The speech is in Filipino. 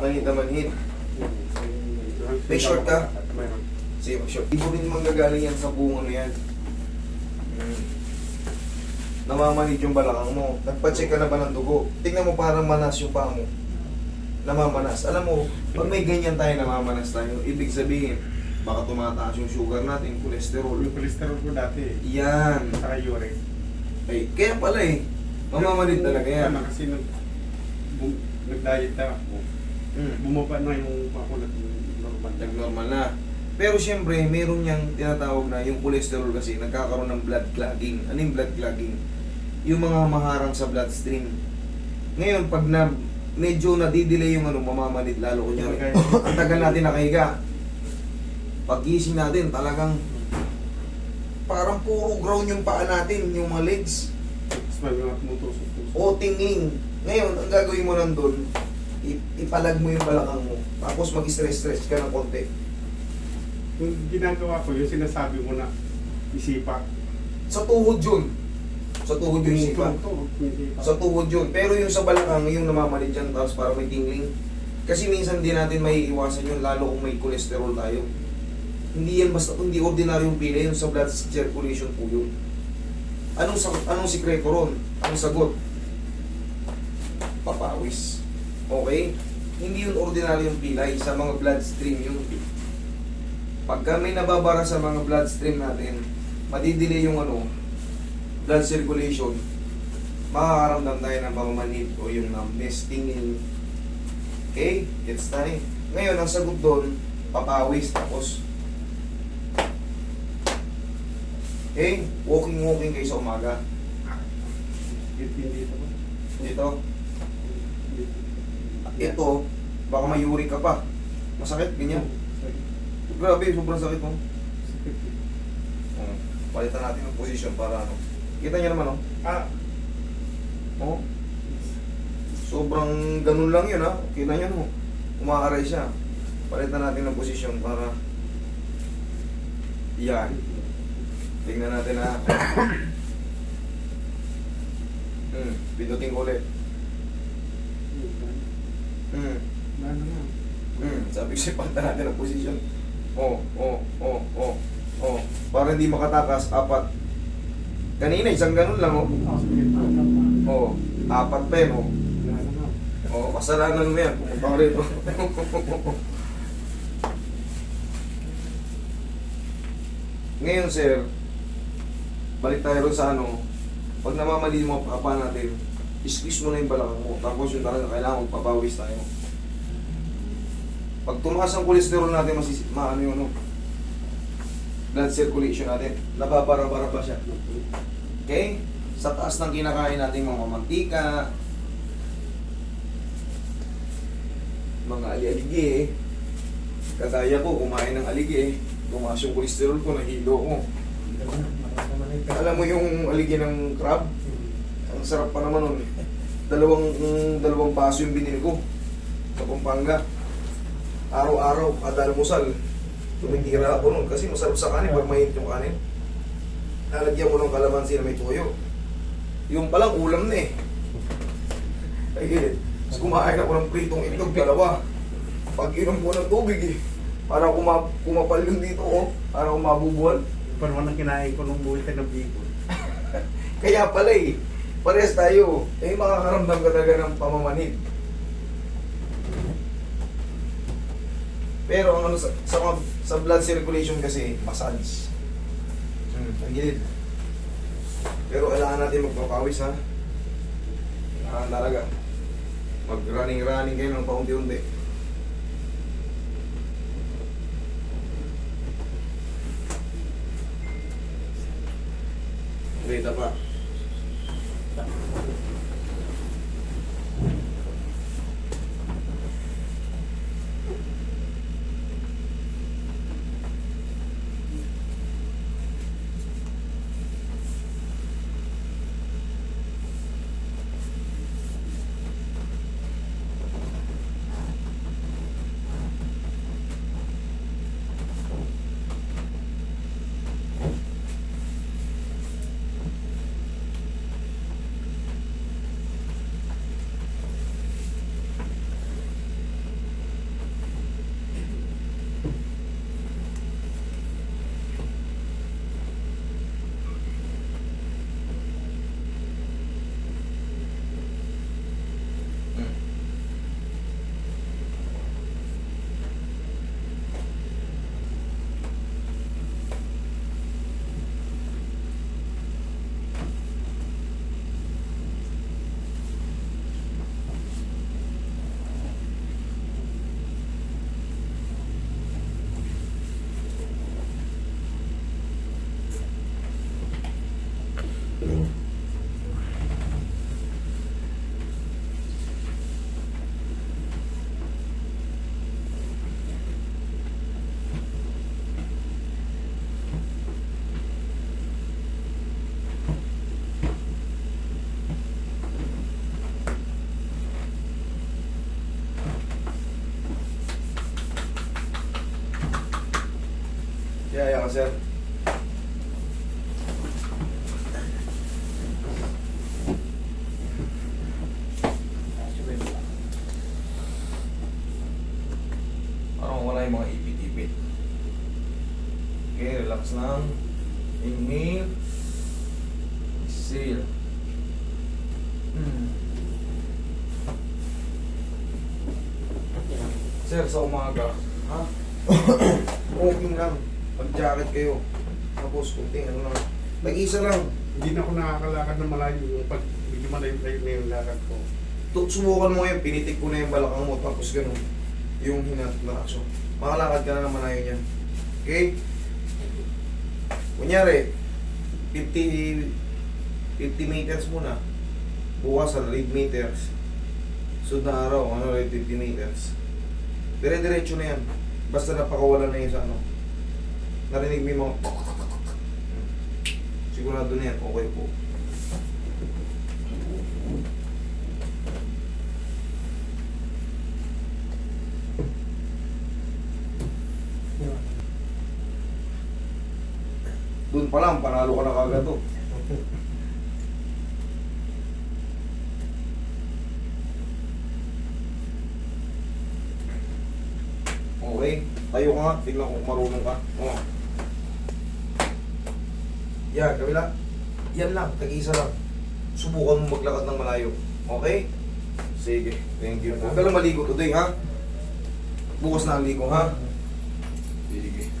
Manhid na manhid. May short ka? Mayroon. Sige, mag-short. Hindi mo rin manggagaling yan sa buong ano yan. Hmm. Namamanid yung balakang mo. Nagpa-check ka na ba ng dugo? Tingnan mo parang manas yung paa mo. Namamanas. Alam mo, pag may ganyan tayo namamanas tayo, ibig sabihin, baka tumataas yung sugar natin, cholesterol. Yung cholesterol ko dati. Yan. Saka uric. Ay, kaya pala eh. Mamamanid talaga yan. Kasi nag-diet na ako. Hmm. Bumaba na yung ako nag-normal. Nag-normal na. Pero siyempre, meron niyang tinatawag na yung cholesterol kasi nagkakaroon ng blood clogging. Ano yung blood clogging? Yung mga maharang sa bloodstream. Ngayon, pag na medyo nadidelay yung ano, mamamanid lalo ko Okay. Ang tagal natin nakahiga. Paggising natin, talagang parang puro ground yung paa natin, yung mga legs. Tapos may mga tumutusok-tusok. O tingling. Ngayon, ang gagawin mo i- ipalag mo yung balakang mo. Tapos mag-stress-stress ka ng konti. Yung ginagawa ko, yung sinasabi mo na isipa. Sa tuhod yun. Sa tuhod yung isipa. Sa tuhod yun. Pero yung sa balakang, yung namamanid dyan, tapos parang may tingling. Kasi minsan di natin may iwasan yun, lalo kung may cholesterol tayo. Hindi yan basta, hindi ordinaryong pila yun sa blood circulation po yun. Anong, anong sikreto ron? Ang sagot? Papawis. Okay? Hindi yun ordinaryong pilay sa mga bloodstream yun. Pagka may nababara sa mga bloodstream natin, madidelay yung ano, blood circulation, makakaramdam tayo ng pamamanid o yung numbness, tingin. Okay? Gets tayo. Ngayon, ang sagot doon, papawis, tapos Okay? Walking-walking kayo sa umaga. Dito. Dito. Ito, baka may uric ka pa. Masakit, ganyan. Grabe, sobrang sakit mo. Oh, palitan natin ng position para ano. Kita niyo naman, oh. Ah, Oh. Sobrang ganun lang yun, ha. Kita niyo, no. Umaaray siya. Palitan natin ng position para yan. Tingnan natin ha. hmm, pindutin ko ulit. Hmm. Ano nga? Hmm, sabi ko siya, palitan natin ng position. Oh, oh, oh, oh, oh. Para hindi makatakas, apat. Kanina, isang ganun lang, oh. Oh, apat pa yun, oh. Oh, kasalanan mo yan. Baka rito. Ngayon, sir, balik tayo rin sa ano, pag namamali mo ang papa natin, squeeze mo na yung balakang mo. Tapos yung talaga kailangan magpapawis tayo. Pag tumaas ang cholesterol natin, masis maano yung ano, blood circulation natin. Nababara-bara pa siya. Okay? Sa taas ng kinakain natin mga mantika, mga ali-aligi eh. Kagaya ko, kumain ng aligi eh. Tumaas yung cholesterol ko, nahilo ko. Alam mo yung aligi ng crab? Ang sarap pa naman nun. Dalawang, mm, dalawang baso yung binili ko sa Pampanga. Araw-araw, kada almusal. Tumitira ako nun kasi masarap sa kanin pag mainit yung kanin. Lalagyan mo ng kalamansi na may tuyo. Yung palang ulam na eh. Ay, gilid. Tapos kumain ako ng pritong itlog, dalawa. Pag inom ko ng tubig eh. Parang kuma kumapal yung dito oh. Parang mabubuhan. Parang nang kinain ko nung buhay ng bicol. Kaya pala eh. Parehas tayo. Eh, makakaramdam ka talaga ng pamamanid. Pero ang ano sa, sa, sa blood circulation kasi, massage. Hmm, ang gilid. Pero kailangan natin magpapawis ha. Kailangan talaga. Mag-running-running kayo ng paunti-unti. Yeah, yeah, sir. Relax lang. Inhale. Exhale. Hmm. Sir, sa umaga, ha? Walking lang. Pag-jacket kayo. Tapos, kunting ano lang. Nag-isa lang. Hindi na ako nakakalakad na malayo yung pag medyo malayo-layo na yung lakad ko. Tu- Subukan mo ngayon, pinitik ko na yung balakang mo, tapos ganun. Yung hinat na action. Makalakad ka na naman ayaw niyan. Okay? Kunyari, 50, 50 meters muna. Bukas sa 8 meters. Sunod na araw, ano ulit 50 meters. Dire-diretso na yan. Basta napakawala na yun sa ano. Narinig mo yung mga Sigurado na yan, okay po. Doon pa lang, panalo ka na kagad to. Okay, tayo ka nga, tignan kung marunong ka. Oh. Yan, kabila. Yan lang, tag-isa lang. Subukan mo maglakad ng malayo. Okay? Sige, thank you. Huwag ka lang maligo today, ha? Bukas na ang ligo, ha? Sige.